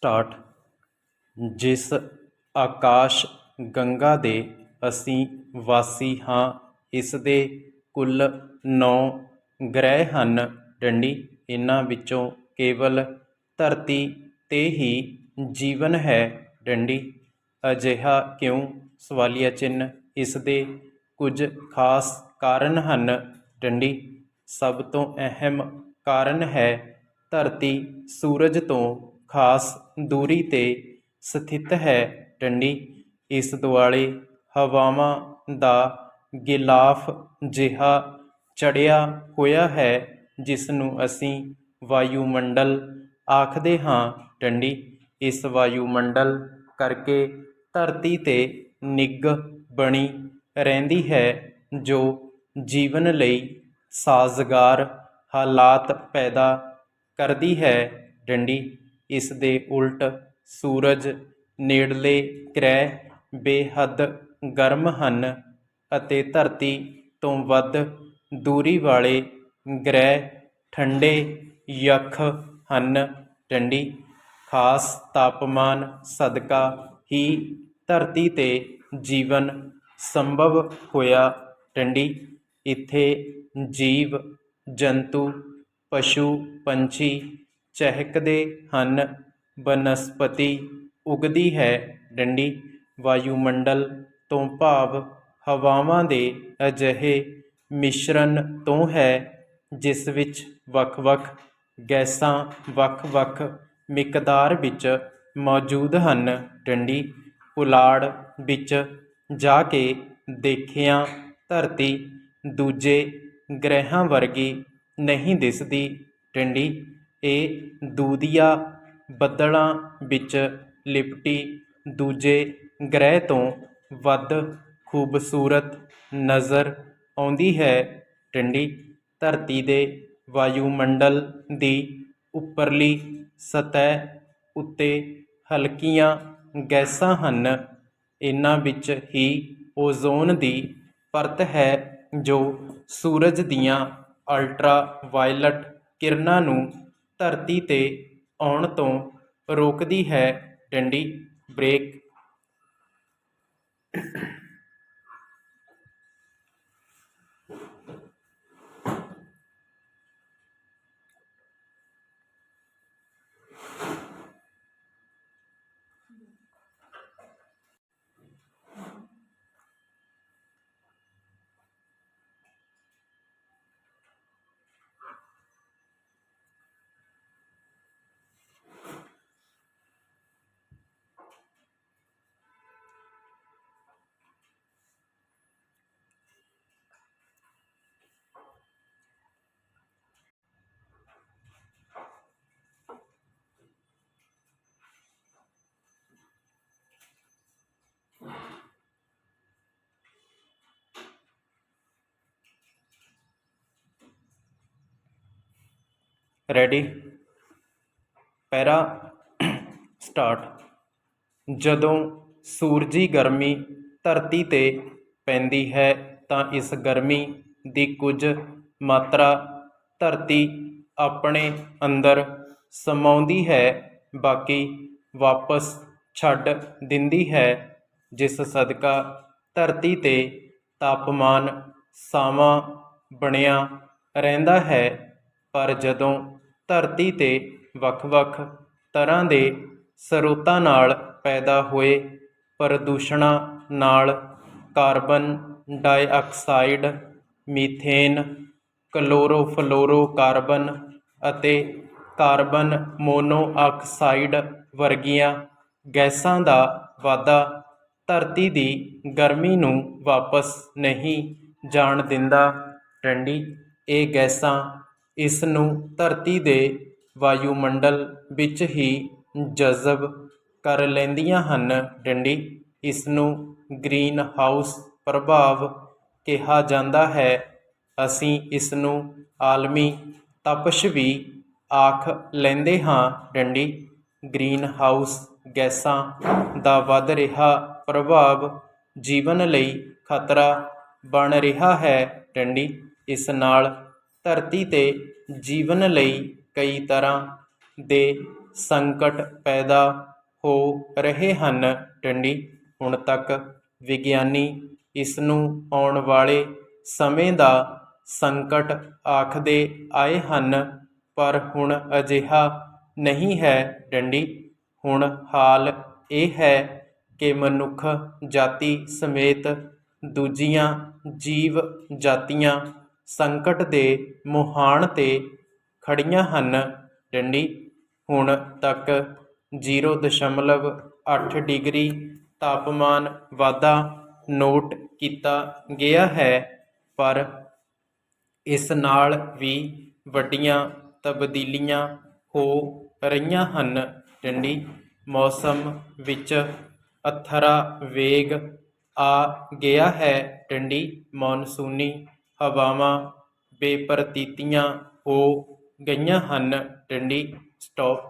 Start, ਜਿਸ ਆਕਾਸ਼ ਗੰਗਾ ਦੇ ਅਸੀਂ ਵਾਸੀ ਹਾਂ, ਇਸ ਦੇ ਕੁੱਲ ਨੌ ਗ੍ਰਹਿ ਹਨ। ਡੰਡੀ, ਇਹਨਾਂ ਵਿੱਚੋਂ ਕੇਵਲ ਧਰਤੀ 'ਤੇ ਹੀ ਜੀਵਨ ਹੈ। ਡੰਡੀ, ਅਜਿਹਾ ਕਿਉਂ? ਸਵਾਲੀਆ ਚਿੰਨ੍ਹ, ਇਸ ਦੇ ਕੁਝ ਖਾਸ ਕਾਰਨ ਹਨ। ਡੰਡੀ, ਸਭ ਤੋਂ ਅਹਿਮ ਕਾਰਨ ਹੈ ਧਰਤੀ ਸੂਰਜ ਤੋਂ ਖਾਸ ਦੂਰੀ 'ਤੇ ਸਥਿਤ ਹੈ ਟੰਡੀ। ਇਸ ਦੁਆਲੇ ਹਵਾਵਾਂ ਦਾ ਗਿਲਾਫ ਜਿਹਾ ਚੜਿਆ ਹੋਇਆ ਹੈ ਜਿਸ ਨੂੰ ਅਸੀਂ ਵਾਯੂਮੰਡਲ ਆਖਦੇ ਹਾਂ ਟੰਡੀ। ਇਸ ਵਾਯੂਮੰਡਲ ਕਰਕੇ ਧਰਤੀ 'ਤੇ ਨਿੱਘ ਬਣੀ ਰਹਿੰਦੀ ਹੈ, ਜੋ ਜੀਵਨ ਲਈ ਸਾਜ਼ਗਾਰ ਹਾਲਾਤ ਪੈਦਾ ਕਰਦੀ ਹੈ ਡੰਡੀ ਇਸ ਦੇ ਉਲਟ ਸੂਰਜ ਨੇੜਲੇ ਗ੍ਰਹਿ ਬੇਹੱਦ ਗਰਮ ਹਨ ਅਤੇ ਧਰਤੀ ਤੋਂ ਵੱਧ ਦੂਰੀ ਵਾਲੇ ਗ੍ਰਹਿ ਠੰਡੇ ਯੱਖ ਹਨ। ਡੰਡੀ ਖਾਸ ਤਾਪਮਾਨ ਸਦਕਾ ਹੀ ਧਰਤੀ 'ਤੇ ਜੀਵਨ ਸੰਭਵ ਹੋਇਆ। ਡੰਡੀ ਇੱਥੇ ਜੀਵ, ਜੰਤੂ, ਪਸ਼ੂ, ਪੰਛੀ ਚਹਿਕਦੇ ਹਨ। ਬਨਸਪਤੀ ਉਗਦੀ ਹੈ ਡੰਡੀ। ਵਾਯੂਮੰਡਲ ਤੋਂ ਭਾਵ ਹਵਾਵਾਂ ਦੇ ਅਜਿਹੇ ਮਿਸ਼ਰਣ ਤੋਂ ਹੈ, ਜਿਸ ਵਿੱਚ ਵੱਖ-ਵੱਖ ਗੈਸਾਂ, ਵੱਖ-ਵੱਖ ਮਿਕਦਾਰ ਵਿੱਚ ਮੌਜੂਦ ਹਨ। ਡੰਡੀ ਪੁਲਾੜ ਵਿੱਚ ਜਾ ਕੇ ਦੇਖਿਆ ਧਰਤੀ ਦੂਜੇ ਗ੍ਰਹਿਾਂ ਵਰਗੀ ਨਹੀਂ ਦਿਸਦੀ। ਡੰਡੀ ਇਹ ਦੂਦੀਆ ਬੱਦਲਾਂ ਵਿੱਚ ਲਿਪਟੀ ਦੂਜੇ ਗ੍ਰਹਿ ਤੋਂ ਵੱਧ ਖੂਬਸੂਰਤ ਨਜ਼ਰ ਆਉਂਦੀ ਹੈ। ਡੰਡੀ ਧਰਤੀ ਦੇ ਵਾਯੂਮੰਡਲ ਦੀ ਉੱਪਰਲੀ ਸਤਹ ਉੱਤੇ ਹਲਕੀਆਂ ਗੈਸਾਂ ਹਨ। ਇਹਨਾਂ ਵਿੱਚ ਹੀ ਓਜ਼ੋਨ ਦੀ ਪਰਤ ਹੈ, ਜੋ ਸੂਰਜ ਦੀਆਂ ਅਲਟਰਾ ਵਾਇਲਟ ਕਿਰਨਾਂ ਨੂੰ ਧਰਤੀ 'ਤੇ ਆਉਣ ਤੋਂ ਰੋਕਦੀ ਹੈ ਡੰਡੀ ਬ੍ਰੇਕ। ਰੈਡੀ ਪੈਰਾ ਸਟਾਰਟ। ਜਦੋਂ ਸੂਰਜੀ ਗਰਮੀ ਧਰਤੀ ਤੇ ਪੈਂਦੀ ਹੈ ਤਾਂ ਇਸ ਗਰਮੀ ਦੀ ਕੁਝ ਮਾਤਰਾ ਧਰਤੀ ਆਪਣੇ ਅੰਦਰ ਸਮਾਉਂਦੀ ਹੈ, ਬਾਕੀ ਵਾਪਸ ਛੱਡ ਦਿੰਦੀ ਹੈ, ਜਿਸ ਸਦਕਾ ਧਰਤੀ ਤੇ ਤਾਪਮਾਨ ਸਾਵਾਂ ਬਣਿਆ ਰਹਿੰਦਾ ਹੈ। ਪਰ ਜਦੋਂ ਧਰਤੀ 'ਤੇ ਵੱਖ-ਵੱਖ ਤਰ੍ਹਾਂ ਦੇ ਸਰੋਤਾਂ ਨਾਲ ਪੈਦਾ ਹੋਏ, ਪ੍ਰਦੂਸ਼ਣਾਂ ਨਾਲ ਕਾਰਬਨ ਡਾਈਆਕਸਾਈਡ ਮੀਥੇਨ, ਕਲੋਰੋਫਲੋਰੋਕਾਰਬਨ ਅਤੇ ਕਾਰਬਨ ਮੋਨੋਆਕਸਾਈਡ ਵਰਗੀਆਂ ਗੈਸਾਂ ਦਾ ਵਾਧਾ ਧਰਤੀ ਦੀ ਗਰਮੀ ਨੂੰ ਵਾਪਸ ਨਹੀਂ ਜਾਣ ਦਿੰਦਾ, ਡੰਡੀ, ਇਹ ਗੈਸਾਂ ਇਸ ਨੂੰ ਧਰਤੀ ਦੇ ਵਾਯੂਮੰਡਲ ਵਿੱਚ ਹੀ ਜਜ਼ਬ ਕਰ ਲੈਂਦੀਆਂ ਹਨ। ਡੰਡੀ ਇਸ ਨੂੰ ਗ੍ਰੀਨ ਹਾਊਸ ਪ੍ਰਭਾਵ ਕਿਹਾ ਜਾਂਦਾ ਹੈ। ਅਸੀਂ ਇਸ ਨੂੰ ਆਲਮੀ ਤਪਸ਼ ਵੀ ਆਖ ਲੈਂਦੇ ਹਾਂ। ਡੰਡੀ ਗ੍ਰੀਨ ਹਾਊਸ ਗੈਸਾਂ ਦਾ ਵੱਧ ਰਿਹਾ ਪ੍ਰਭਾਵ ਜੀਵਨ ਲਈ ਖਤਰਾ ਬਣ ਰਿਹਾ ਹੈ। ਡੰਡੀ, ਇਸ ਨਾਲ ਧਰਤੀ ਤੇ ਜੀਵਨ ਲਈ ਕਈ ਤਰ੍ਹਾਂ ਦੇ ਸੰਕਟ ਪੈਦਾ ਹੋ ਰਹੇ ਹਨ। ਟੰਡੀ, ਹੁਣ ਤੱਕ ਵਿਗਿਆਨੀ ਇਸ ਨੂੰ ਆਉਣ ਵਾਲੇ ਸਮੇਂ ਦਾ ਸੰਕਟ ਆਖਦੇ ਆਏ ਹਨ, ਪਰ ਹੁਣ ਅਜਿਹਾ ਨਹੀਂ ਹੈ। ਡੰਡੀ ਹੁਣ ਹਾਲ ਇਹ ਹੈ ਕਿ ਮਨੁੱਖ ਜਾਤੀ ਸਮੇਤ ਦੂਜੀਆਂ ਜੀਵ ਜਾਤੀਆਂ ਸੰਕਟ ਦੇ ਮੁਹਾਨ ਤੇ ਖੜੀਆਂ ਹਨ। ਡੰਡੀ, ਹੁਣ ਤੱਕ 0.8 ਡਿਗਰੀ ਤਾਪਮਾਨ ਵਾਧਾ ਨੋਟ ਕੀਤਾ ਗਿਆ ਹੈ, ਪਰ ਇਸ ਨਾਲ ਵੀ ਵੱਡੀਆਂ ਤਬਦੀਲੀਆਂ ਹੋ ਰਹੀਆਂ ਹਨ। ਡੰਡੀ, ਮੌਸਮ ਵਿੱਚ ਅਥਰਾ ਵੇਗ ਆ ਗਿਆ ਹੈ। ਡੰਡੀ, ਮੌਨਸੂਨੀ ਹਵਾਵਾਂ ਬੇਪਰਤੀਤੀਆਂ ਹੋ ਗਈਆਂ ਹਨ। ਟੰਡੀ ਸਟਾਪ